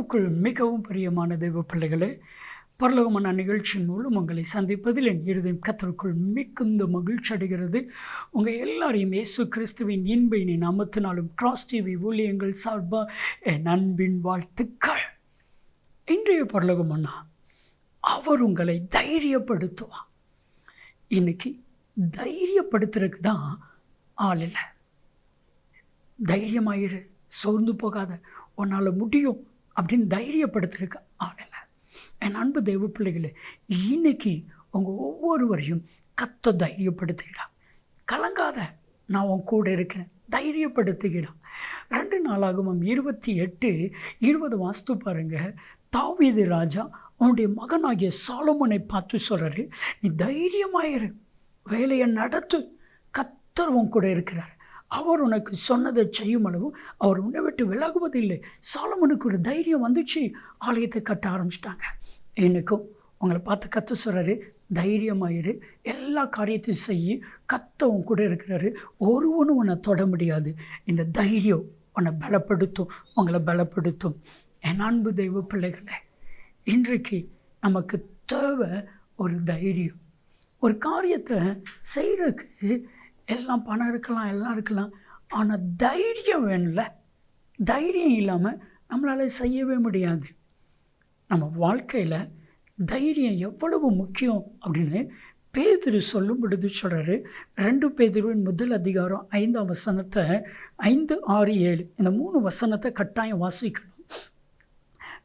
இயேசுக்குள் மிகவும் பிரியமான தெய்வ பிள்ளைகளே பரலோகமான நிகழ்ச்சியின் மூலம் உங்களை சந்திப்பதில் என் இருதயம் கத்தருக்குள் மிகுந்த மகிழ்ச்சி அடைகிறது. உங்கள் எல்லாரையும் இயேசு கிறிஸ்துவின் இன்பையினை நாமத்தினாலும் கிராஸ் டிவி ஊழியங்கள் சார்பாக என் அன்பின் வாழ்த்துக்கள். இன்றைய பரலோகமன்னா அவர் உங்களை தைரியப்படுத்துவார். இன்னைக்கு தைரியப்படுத்துறதுக்கு தான் ஆள் இல்லை. தைரியமாயிரு சோர்ந்து போகாத உன்னால் முடியும். அப்படின்னு தைரியப்படுத்திருக்க ஆகலை. என் அன்பு தெய்வ பிள்ளைகளே இன்னைக்கு உங்கள் ஒவ்வொருவரையும் கத்த தைரியப்படுத்துகிறான் கலங்காத நான் உன் கூட இருக்கிறேன். தைரியப்படுத்துகிறான் ரெண்டு நாளாகவும் இருபத்தி எட்டு இருபது வாஸ்து பாருங்கள் தாவீது ராஜா அவனுடைய மகனாகிய சாலமனை பார்த்து சொல்கிறாரு நீ தைரியமாயிரு. வேலையை நடத்து. கத்தர் உன் கூட இருக்கிறார். அவர் உனக்கு சொன்னதை செய்யும் அளவு அவர் உன்னை விட்டு விலகுவதில்லை சாலமனுக்கு ஒரு தைரியம் வந்துச்சு. ஆலயத்தை கட்ட ஆரம்பிச்சிட்டாங்க. எனக்கும் உங்களை பார்த்து கத்த சொல்கிறாரு தைரியமாயிரு எல்லா காரியத்தையும் செய்ய கத்தவும் கூட இருக்கிறாரு. ஒருவனும் உன்னை தொட முடியாது. இந்த தைரியம் உன்னை பலப்படுத்தும். உங்களை பலப்படுத்தும். என் அன்பு தெய்வ பிள்ளைகளை இன்றைக்கு நமக்கு தேவை ஒரு தைரியம். ஒரு காரியத்தை செய்கிறதுக்கு எல்லாம் பணம் இருக்கலாம் எல்லாம் இருக்கலாம். ஆனால் தைரியம் வேணும்ல. தைரியம் இல்லாமல் நம்மளால் செய்யவே முடியாது. நம்ம வாழ்க்கையில் தைரியம் எவ்வளவு முக்கியம் அப்படின்னு பேதிரு சொல்லும் பொழுது சொல்கிறாரு ரெண்டு பேதிருவின் முதல் அதிகாரம் ஐந்தாம் வசனத்தை ஐந்து ஆறு ஏழு இந்த மூணு வசனத்தை கட்டாயம் வாசிக்கணும்.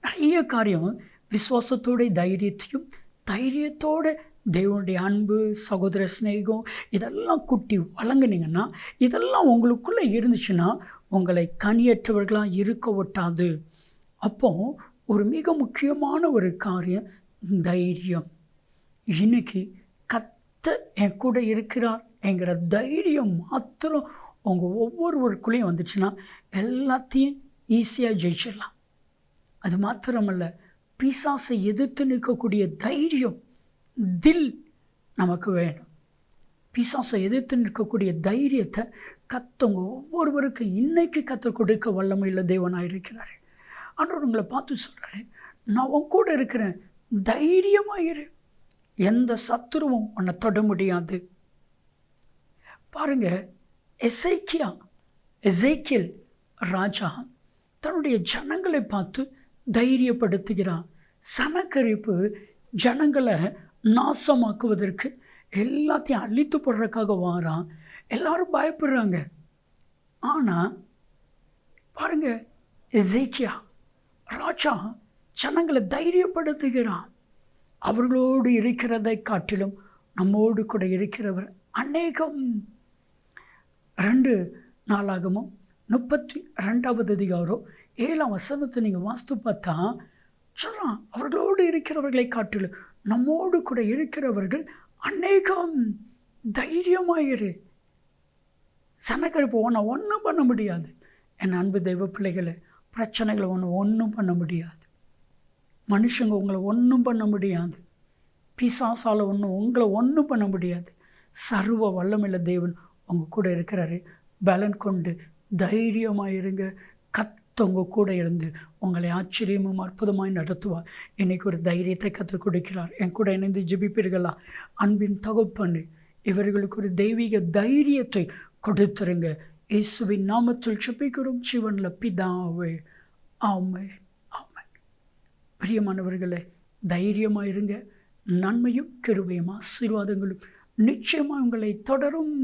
நிறைய காரியம் விசுவாசத்தோடைய தைரியத்தையும் தைரியத்தோட தேவனுடைய அன்பு சகோதர சிநேகம் இதெல்லாம் குட்டி வழங்குனீங்கன்னா இதெல்லாம் உங்களுக்குள்ளே இருந்துச்சுன்னா உங்களை கனியற்றவர்களாக இருக்க ஒட்டாது. அப்போ ஒரு மிக முக்கியமான ஒரு காரியம் தைரியம். இன்னைக்கு கத்த என் கூட இருக்கிறார் என்கிற தைரியம் மாத்திரம் உங்கள் ஒவ்வொருவருக்குள்ளேயும் வந்துச்சுன்னா எல்லாத்தையும் ஈஸியாக ஜெயிச்சிடலாம். அது மாத்திரமல்ல பிசாசை எதிர்த்து நிற்கக்கூடிய தைரியம். தில் நமக்கு வேணும். பிசாசை எதிர்த்து நிற்கக்கூடிய தைரியத்தை கத்தவங்க ஒவ்வொருவருக்கும் இன்னைக்கு கத்த கொடுக்க வல்லமையில் தேவனாக இருக்கிறார். ஆண்டவர் உங்களை பார்த்து சொல்கிறாரு நான் உன் கூட இருக்கிறேன் தைரியமாக இரு. எந்த சத்துருவும் உன்னை தொட முடியாது. பாருங்க எசைக்கியா எசைக்கியல் ராஜா தன்னுடைய ஜனங்களை பார்த்து தைரியப்படுத்துகிறான். சனக்கரிப்பு ஜனங்களை நாசமாக்குவதற்கு எல்லாத்தையும் அழித்து போடுறதுக்காக வாரான். எல்லாரும் பயப்படுறாங்க. ஆனால் பாருங்க எசேக்கியா ராஜா ஜனங்களை தைரியப்படுத்துகிறான். அவர்களோடு இருக்கிறதை காட்டிலும் நம்மோடு கூட இருக்கிறவர் அநேகம். ரெண்டு நாளாகமும் முப்பத்தி ரெண்டாவது அதிகாரம் ஏழாம் வசனத்தை நீங்கள் வாஸ்து பார்த்தா சொல்கிறான் அவர்களோடு இருக்கிறவர்களை காட்டிலும் நம்மோடு கூட இருக்கிறவர்கள் அநேகம் தைரியமாயிரு. சனக்கருப்பு உன்னை ஒன்றும் பண்ண முடியாது. என் அன்பு தெய்வ பிள்ளைகளை பிரச்சனைகளை ஒன்று ஒன்றும் பண்ண முடியாது. மனுஷங்க உங்களை ஒன்றும் பண்ண முடியாது. பிசாசால் ஒன்றும் உங்களை ஒன்றும் பண்ண முடியாது. சர்வ வல்லமில்ல தேவன் உங்கள் கூட இருக்கிறாரு. பலன் கொண்டு தைரியமாக இருங்க ஒருத்தவங்க கூட இருந்து உங்களை ஆச்சரியமும் அற்புதமாய் நடத்துவார். இன்னைக்கு ஒரு தைரியத்தை கற்றுக் கொடுக்கிறார். என் கூட இணைந்து ஜிபிப்பீர்களா? அன்பின் தகப்பண்ணு இவர்களுக்கு ஒரு தெய்வீக தைரியத்தை கொடுத்துருங்க. இயேசுவின் நாமத்தில் சுப்பிக்கிறோம் சிவனில் பிதாவே ஆமை ஆமை பிரியமானவர்களே தைரியமாக இருங்க. நன்மையும் கிருவையும் ஆசீர்வாதங்களும் நிச்சயமாக உங்களை தொடரும்.